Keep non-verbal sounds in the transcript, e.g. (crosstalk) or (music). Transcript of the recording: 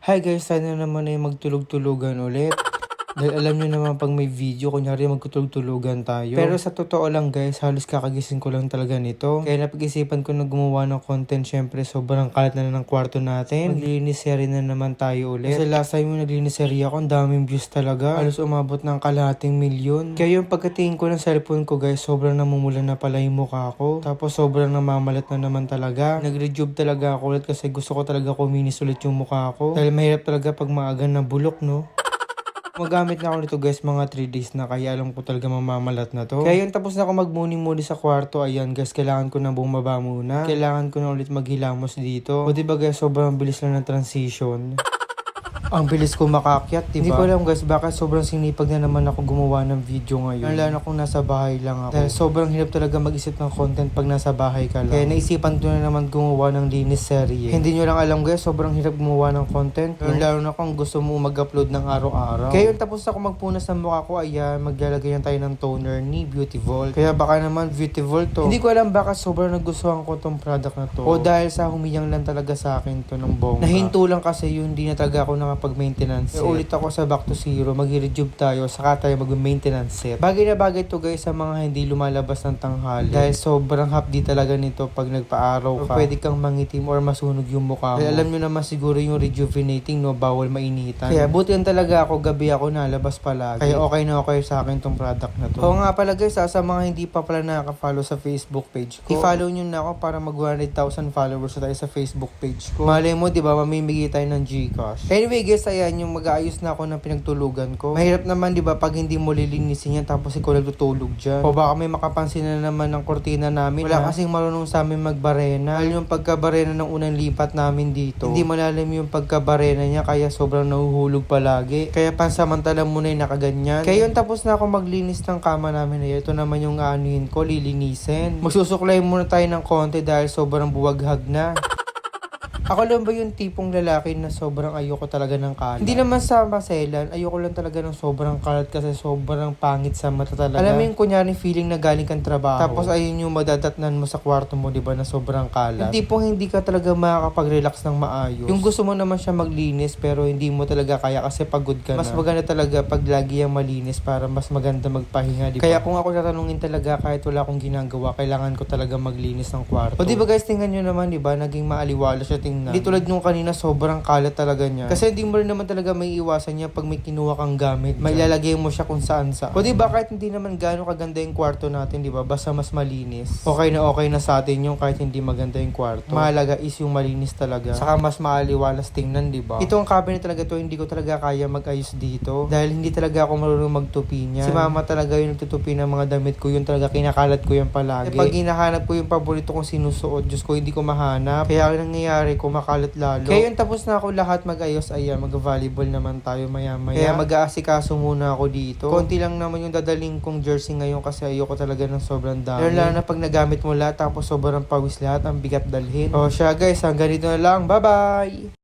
Hi guys, sana naman ay magtulog-tulugan ulit. Dahil alam nyo naman pag may video, kunyari magtutulog-tulugan tayo. Pero sa totoo lang guys, halos kakagising ko lang talaga nito. Kaya napag-isipan ko na gumawa ng content, syempre sobrang kalat na ng kwarto natin. Maglinis serye na naman tayo ulit. Kasi last time yung naglinis serye ako, ang daming views talaga. Halos umabot ng kalahating milyon. Kaya yung pagkatingin ko ng cellphone ko guys, sobrang namumula na pala yung mukha ko. Tapos sobrang namamalat na naman talaga. Nag-rejuve talaga ako ulit kasi gusto ko talaga kuminis ulit yung mukha ko. Dahil mahirap talaga pag maaga na bulok, no? Magamit na ako nito guys mga 3 days na kaya alam ko talaga mamamalat na to. Kaya yun tapos na ako magmuni-muni sa kwarto. Ayan guys, kailangan ko na bumaba muna. Kailangan ko na ulit maghilamos dito. O diba guys, sobrang bilis lang ng transition. Ang bilis ko makakyat, diba? Hindi ko alam guys, bakit sobrang sinipag na naman ako gumawa ng video ngayon. Lalo na kung nasa bahay lang ako. Dahil sobrang hirap talaga mag-isip ng content pag nasa bahay ka lang. Kaya naisipan ko na naman gumawa ng linis serye. Hindi nyo lang alam guys, sobrang hirap gumawa ng content. Yung lalo na kung gusto mo mag-upload ng araw-araw. Kaya yun tapos ako magpunas ng mukha ko, ayan, maglalagay na tayo ng toner ni Beautyvol. Kaya baka naman Beautyvol to. Hindi ko alam baka sobrang nagustuhan ko tong product na to. O dahil sa humiyang lang talaga sa akin to ng bongga. Nahinto lang kasi yun, hindi na talaga ako nakapag-maintenance. Eh, ulit ako sa back to zero, mag-rejuve tayo, saka tayo mag-maintenance set. Bagay na bagay to guys sa mga hindi lumalabas ng tanghali. Dahil sobrang hapdi talaga nito pag nagpa-araw ka. Pwede kang mangitim or masunog yung mukha mo. Dahil alam nyo naman siguro yung rejuvenating, no, bawal mainitan. Kaya buti yan talaga ako, gabi ako nalabas palagi. Kaya okay na okay sa akin tong product na to. Oo nga pala guys, ah, sa mga hindi pa pala nakaka-follow sa Facebook page ko, i-follow nyo na ako para mag 100,000 followers na tayo sa Facebook page ko. Malay mo, di ba, mamimigay tayo ng Gcash. Anyway guys, ayan, yung mag-aayos na ako ng pinagtulugan ko. Mahirap naman, di ba, pag hindi mo lilinisin yan, tapos ikaw nagtutulog dyan. O baka may makapansin na naman ng kortina namin. Wala kasing marunong sa amin magbarena. Dahil yung pagkabarena ng unang lipat namin dito, hindi malalim yung pagkabarena niya, kaya sobrang nahuhulog palagi. Kaya pansamantala muna yung nakaganyan. Kaya yun, tapos na ako maglinis ng kama namin. Ay, ito naman yung aanuhin ko, lilinisin. Magsusuklay muna tayo ng konti dahil sobrang buwaghag na. (laughs) Ako lang ba yung tipong lalaki na sobrang ayoko talaga ng kalat? Hindi naman sa maselan, ayoko lang talaga ng sobrang kalat kasi sobrang pangit sa mata talaga. Alam mo yung kunyari feeling na galing kang trabaho. Tapos ayun yung madadatnan mo sa kwarto mo, di ba, na sobrang kalat. Yung tipong hindi ka talaga makakapag-relax ng maayos. Yung gusto mo naman siya maglinis pero hindi mo talaga kaya kasi pagod ka na. Mas maganda talaga pag lagi yung malinis para mas maganda magpahinga, di ba? Kaya kung ako tatanungin talaga kahit wala akong ginagawa, kailangan ko talaga maglinis ng kwarto. O di ba guys, tingnan nyo naman, di ba, naging maaliwala siya tingnan. Hindi tulad nung kanina, sobrang kalat talaga niya. Kasi hindi mo rin naman talaga may iwasan niya pag may kinuha kang gamit. May ilalagay mo siya kung saan sa. O di ba kahit hindi naman gaano kaganda yung kwarto natin, di ba? Basta mas malinis. Okay na okay na sa atin yung kahit hindi maganda yung kwarto. Mahalaga is yung malinis talaga. Saka mas maaliwalas tingnan, di ba? Ito ang cabinet talaga to, hindi ko talaga kaya mag-ayos dito. Dahil hindi talaga ako marunong magtupi niya. Si mama talaga yung nagtutupi ng mga damit ko. Yun talaga kinakalat ko yan palagi. Eh, pag hinahanap ko yung paborito kong sinusuot, Diyos ko, hindi ko mahanap. Kaya ang nangyayari, kumakalat lalo. Kaya yun, tapos na ako lahat mag-ayos. Ayan, mag-volleyball naman tayo maya-maya. Kaya mag-aasikaso muna ako dito. Konti lang naman yung dadaling kong jersey ngayon kasi ayoko talaga ng sobrang dami. Lalo na pag nagamit mo lahat tapos sobrang pawis lahat, ang bigat dalhin. O siya guys, hanggang dito na lang. Bye-bye!